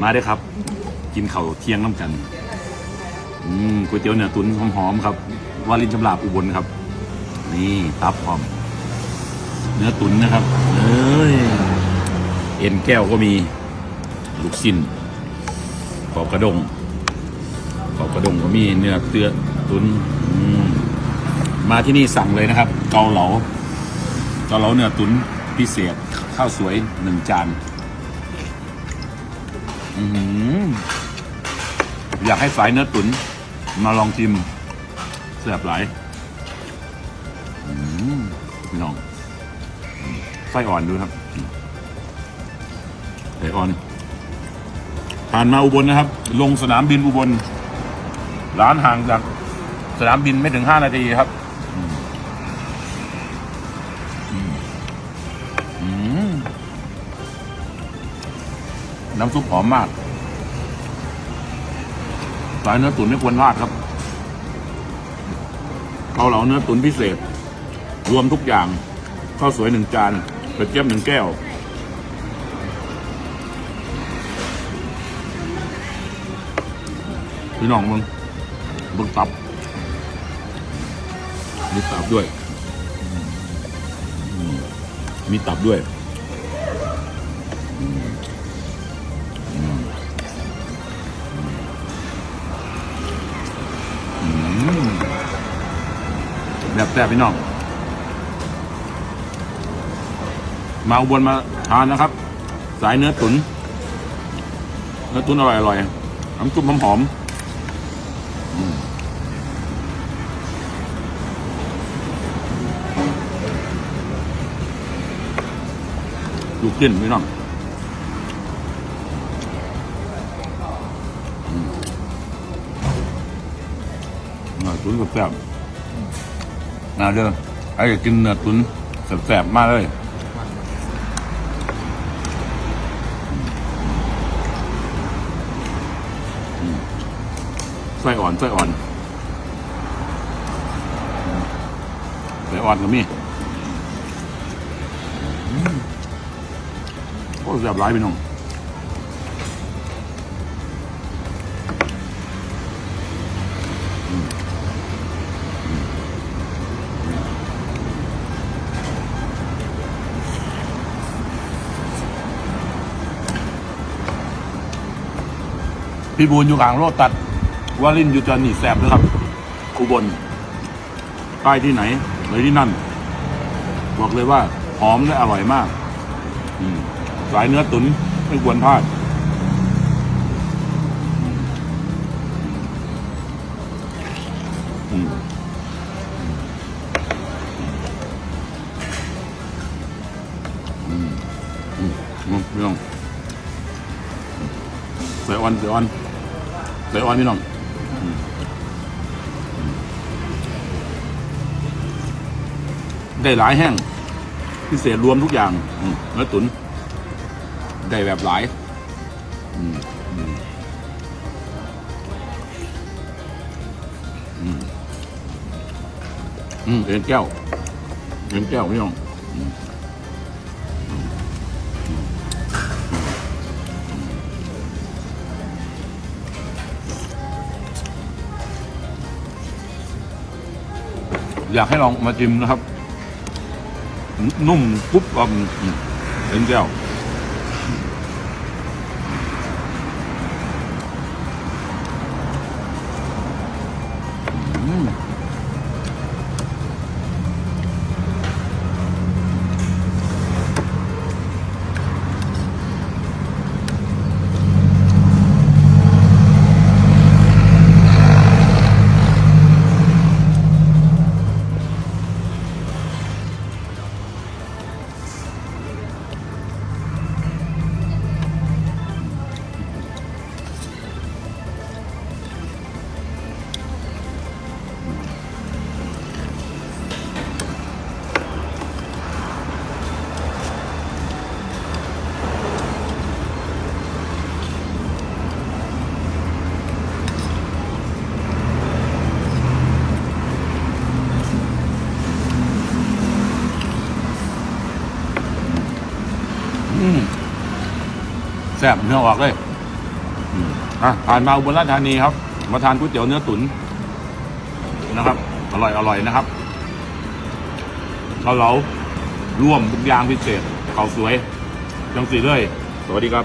มาได้ครับ กินข้าเที่ยงน้ำกันอืมก๋วยเตี๋ยวเนื้อตุ๋นหอมๆครับวารินชำลาบอุบลครับ นี่ตับหอม เนื้อตุ๋นนะครับเอ้ยเอ็นแก้วก็มี ลูกชิ้นขอบกระดงขอบกระดงก็มีเนื้อเตือตุ๋นมมาที่นี่สั่งเลยนะครับ เกาเหลาเกาเหลาเนื้อตุ๋นพิเศษข้าวสวยหนึ่งจาน อือหืออยากให้สายเนื้อตุ๋นมาลองชิมแซ่บหลายอืมพี่น้องไส้อ่อนดูครับไส้อ่อน ผ่านมาอุบลนะครับ ลงสนามบินอุบล ร้านห่างจากสนามบินไม่ถึงห้านาทีครับ น้ำซุปหอมมาก สายเนื้อตุ๋นไม่ควรพลาดครับเกาเหลาเนื้อตุ๋นพิเศษ รวมทุกอย่าง ข้าวสวยหนึ่งจานกระเจี๊ยบหนึ่งแก้ว พี่น้องมึงมึงตับมีตับด้วย มีตับด้วย แบบแซ่บพี่น้องมาอุบลมาทานนะครับ สายเนื้อตุน๋นเนื้อตุ๋นอร่อยอร่อยน้ำจุ่มหอมๆอืมลูกชิ้นพี่น้องอืมเนื้อตุ๋นแซ่บ มาเด้อไอ้กินเนื้อตุ๋นแซ่บๆมากเลยไส้อ่อนไส้อ่อนไส้อ่อนก็มีอืมโอ้แซ่บหลายพี่น้อง พี่บูนอยู่กลางโลตัดวาลินอยู่จอนี่แสบนะครับอุบลใกล้ที่ไหนเลยที่นั่น บอกเลยว่า หอมและอร่อยมากอสายเนื้อตุ๋นไม่ควรพลาดอืมอืมอืมอืมพี่น้องใส่อ่อนใส่อ่อน ใส่อ่อนพี่น้องได้หลายแห้งพิเศษรวมทุกอย่างเนื้อตุ๋นได้แบบหลายอืมอืมอืมเอ็นแก้วเอ็นแก้วพี่น้อง อยากให้ลองมาจิ้มนะครับ นุ่มปุ๊บก็อืมเอ็นแก้ว แซ่บเนื้อออกเลยอะผ่านมาอุบลราชธานีครับ มาทานก๋วยเตี๋ยวเนื้อตุ๋นนะครับ อร่อยอร่อยนะครับเราเหลาร่วมทุกอย่างพิเศษเขาสวย จังสีเลย สวัสดีครับ